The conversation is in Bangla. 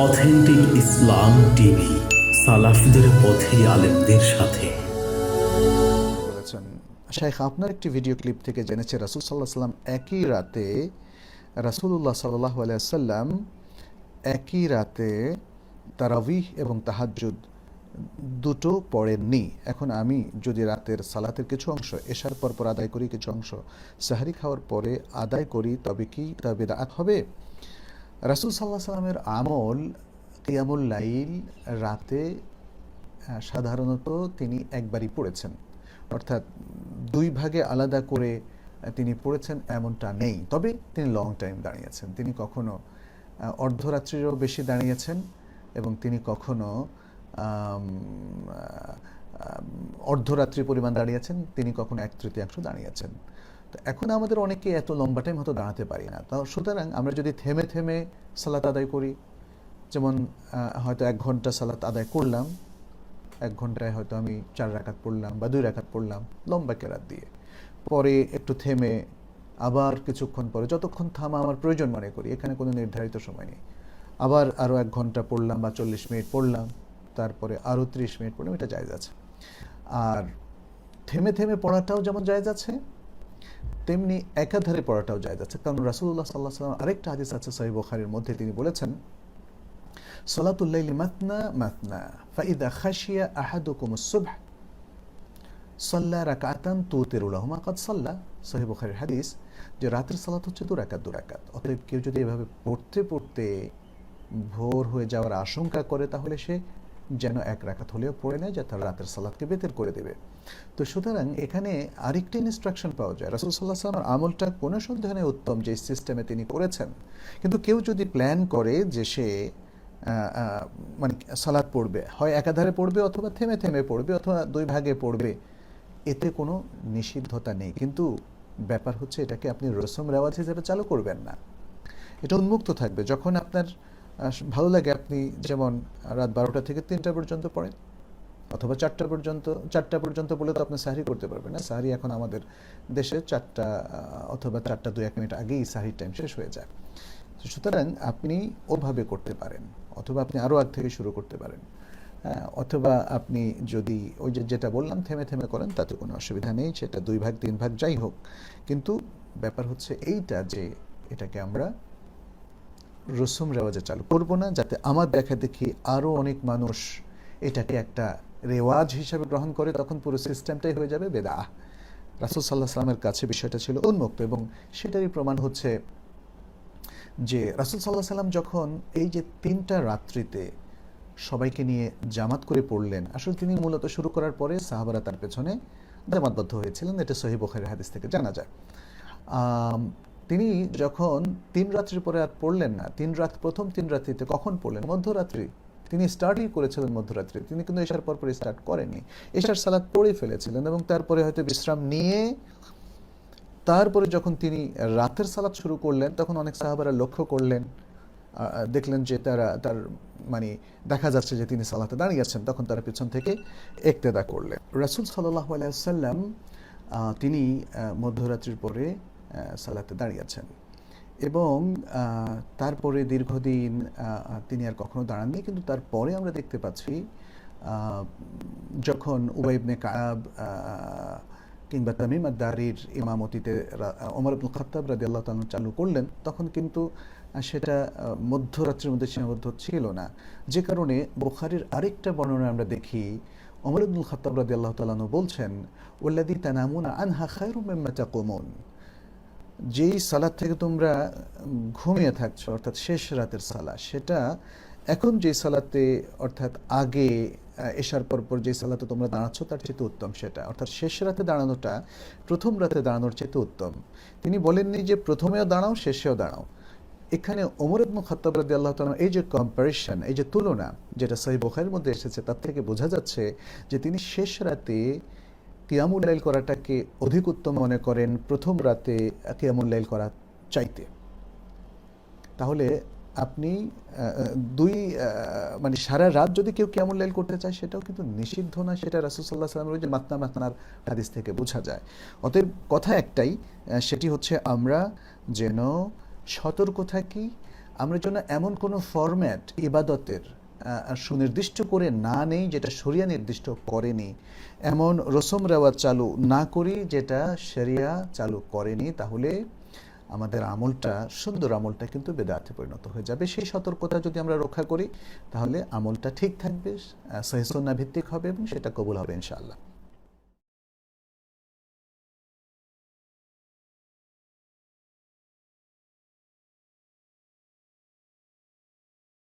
অথেন্টিক ইসলাম টিভি, সালাফিদের পথে আলেমদের সাথে। শেখ আপনার একটি ভিডিও ক্লিপ থেকে জেনেছে, রাসুল সাল্লাহ সাল্লাম একই রাতে রাসুল্লাহ সাল্লাহ আলাইসাল্লাম একই রাতে তারাবিহ এবং তাহাজুদ দুটো পড়েননি। এখন আমি যদি রাতের সালাতের কিছু অংশ, এশার পর পর আদায় করি, কিছু অংশ, সাহারি খাওয়ার পরে আদায় করি, তবে কি তা বেদাত হবে? রাসুল সাল্লাহ সাল্লামের আমল কিয়ামুল লাইল রাতে সাধারণত তিনি একবারই পড়েছেন। অর্থাৎ দুই ভাগে আলাদা করে তিনি পড়েছেন এমনটা নেই। তবে তিনি লং টাইম দাঁড়িয়েছেন। তিনি কখনো অর্ধরাত্রিরও বেশি দাঁড়িয়েছেন এবং তিনি কখনো অর্ধরাত্রি পরিমাণ দাঁড়িয়েছেন। তিনি কখনো এক তৃতীয়াংশ দাঁড়িয়েছেন। তো এখন আমাদের অনেকে এত লম্বা টাইম হয়তো দাঁড়াতে পারি না। তো সুতরাং আমরা যদি থেমে থেমে সালাত আদায় করি, যেমন হয়তো এক ঘণ্টা সালাত আদায় করলাম, এক ঘন্টায় হয়তো আমি চার রাকাত পড়লাম বা দুই রাকাত পড়লাম লম্বা কেরাত দিয়ে। পরে একটু থেমে আবার কিছুক্ষণ পরে, যতক্ষণ থামা আমার প্রয়োজন মনে করি, এখানে কোনো নির্ধারিত সময় নেই। আবার আরও এক ঘণ্টা পড়লাম বা চল্লিশ মিনিট পড়লাম, তারপরে আরও ত্রিশ মিনিট পড়লাম, এটা জায়জ আছে। আর থেমে থেমে পড়াটাও যেমন জায়জ আছে তেমনি একাধারে পড়াটাও জায়জ আছে। কারণ রাসুল্লাহ সাল্লাহ সাল্লাম আরেকটা হাদিস আছে সহিহ বুখারীর মধ্যে তিনি বলেছেন মাতনা মাতনা, ফাইদা খাশিয়া আহাদুকুম সুবহ, সল্লা রাকাতান বুখারীর হাদিস যে রাতের সালাত হচ্ছে দু রাকাত দু রাকাত। অতএব কেউ যদি এভাবে পড়তে পড়তে ভোর হয়ে যাওয়ার আশঙ্কা করে, তাহলে সে যেন এক রাকাত হলেও পড়ে নেয়, যা তার রাতের সালাদকে বেতের করে দেবে। তো সুতরাং এখানে আরেকটি ইনস্ট্রাকশন পাওয়া যায়। রাসুল সাল্লাহ আমলটা কোনো সন্দেহ নেই, উত্তম যে সিস্টেমে তিনি করেছেন। কিন্তু কেউ যদি প্ল্যান করে যে সে মানে সালাদ পড়বে, হয় একাধারে পড়বে অথবা থেমে থেমে পড়বে অথবা দুই ভাগে পড়বে, এতে কোনো নিষিদ্ধতা নেই। কিন্তু ব্যাপার হচ্ছে এটাকে আপনি রসম রেওয়াজ হিসেবে চালু করবেন না। এটা উন্মুক্ত থাকবে। যখন আপনার ভালো লাগে আপনি যেমন রাত বারোটা থেকে তিনটা পর্যন্ত পড়েন অথবা চারটা পর্যন্ত চারটা পর্যন্ত বলে তো আপনি সাহারি করতে পারবেন না। সাহারি এখন আমাদের দেশে চারটা অথবা চারটা দু এক মিনিট আগেই সাহারির টাইম শেষ হয়ে যায়। সুতরাং আপনি ওভাবে করতে পারেন অথবা আপনি আরও আগ থেকে শুরু করতে পারেন। হ্যাঁ, অথবা আপনি যদি ওই যে যেটা বললাম থেমে থেমে করেন তাতে কোনো অসুবিধা নেই সেটা দুই ভাগ তিন ভাগ যাই হোক। কিন্তু ব্যাপার হচ্ছে এইটা যে এটাকে আমরা রসুম রেওয়াজে চালু করব না, যাতে আমার দেখা দেখি আরও অনেক মানুষ এটাকে একটা রেওয়াজ হিসাবে গ্রহণ করে, তখন পুরো সিস্টেমটাই হয়ে যাবে বেদা। রাসুল সাল্লাহ সাল্লামের কাছে বিষয়টা ছিল উন্মুক্ত এবং সেটারই প্রমাণ হচ্ছে যে রাসুল সাল্লাহ সাল্লাম যখন এই যে তিনটা রাত্রিতে সবাইকে নিয়ে জামাত করে পড়লেন, আসলে তিনি মূলত শুরু করার পরে সাহাবারা তার পেছনে জামাতবদ্ধ হয়েছিলেন। এটা সহি বখারি হাদিস থেকে জানা যায়। তিনি যখন তিন রাত্রির পরে আর পড়লেন না, তিন রাত, প্রথম তিন রাত্রিতে কখন পড়লেন? মধ্যরাত্রি। তিনি স্টার্টই করেছিলেন মধ্যরাত্রি। তিনি কিন্তু এশার পরপর স্টার্ট করেনি এশার সালাদ পড়ে ফেলেছিলেন এবং তারপরে হয়তো বিশ্রাম নিয়ে তারপরে যখন তিনি রাতের সালাদ শুরু করলেন, তখন অনেক সাহাবারা লক্ষ্য করলেন দেখলেন যে তারা, তার মানে দেখা যাচ্ছে যে তিনি সালাতে দাঁড়িয়ে আছেন। তখন তারা পিছন থেকে একতেদা করলেন। রাসুল সাল্লাহ আলাইসাল্লাম তিনি মধ্যরাত্রির পরে সালাতে দাঁড়িয়ে আছেন এবং তারপরে দীর্ঘদিন তিনি আর কখনো দাঁড়াননি কিন্তু তারপরে আমরা দেখতে পাচ্ছি যখন উবাইবনে আহ, কিংবা তামিম আদারির ইমামতিতে ওমর আব্দুল খাত্তাব রাদি আল্লাহ তালন চালু করলেন তখন কিন্তু সেটা মধ্যরাত্রির মধ্যে সীমাবদ্ধ ছিল না। যে কারণে বুখারির আরেকটা বর্ণনা আমরা দেখি ওমর আব্দুল খাত্তাব রাদি আল্লাহ তালানু বলছেন ওল্লাদি তানামুন আনহা খায়রু মিম্মা তাকুমুন। যেই সালাদ থেকে তোমরা ঘুমিয়ে থাকছো অর্থাৎ শেষ রাতের সালা সেটা এখন যে সালাতে অর্থাৎ আগে আহ, এশার পর পর যে সালাতে তোমরা দাঁড়াচ্ছ তার চেয়ে উত্তম সেটা। অর্থাৎ শেষ রাতে দাঁড়ানোটা প্রথম রাতে দাঁড়ানোর চেয়ে উত্তম। তিনি বলেননি যে প্রথমেও দাঁড়াও শেষেও দাঁড়াও। এখানে ওমর ইবনু আল্লাহ তাআলা এই যে কম্পারিশন এই যে তুলনা যেটা সহি বুখারীর মধ্যে এসেছে তার থেকে বোঝা যাচ্ছে যে তিনি শেষ রাতে কিয়ামুল লাইল করাটাকে অধিক উত্তম মনে করেন প্রথম রাতে কিয়ামুল লাইল করা চাইতে। তাহলে আপনি দুই মানে সারা রাত যদি কেউ কিয়ামুল লাইল করতে চায়, সেটাও কিন্তু নিষিদ্ধ না, সেটা রাসুসাল্লাহ সাল্লামের যে মাতনা, মাতনার হাদিস থেকে বোঝা যায়। অতএব কথা একটাই সেটি হচ্ছে আমরা যেন সতর্ক থাকি, আমরা যেন এমন কোনো ফরম্যাট ইবাদতের সুনির্দিষ্ট করে না নেই যেটা শরিয়া নির্দিষ্ট করেনি। এমন রসম রেওয়াজ চালু না করি যেটা শরিয়া চালু করেনি, তাহলে আমাদের আমলটা, সুন্দর আমলটা কিন্তু বেদাতে পরিণত হয়ে যাবে। সেই সতর্কতা যদি আমরা রক্ষা করি, তাহলে আমলটা ঠিক থাকবে সহিসন্না ভিত্তিক হবে এবং সেটা কবুল হবে ইনশাআল্লাহ।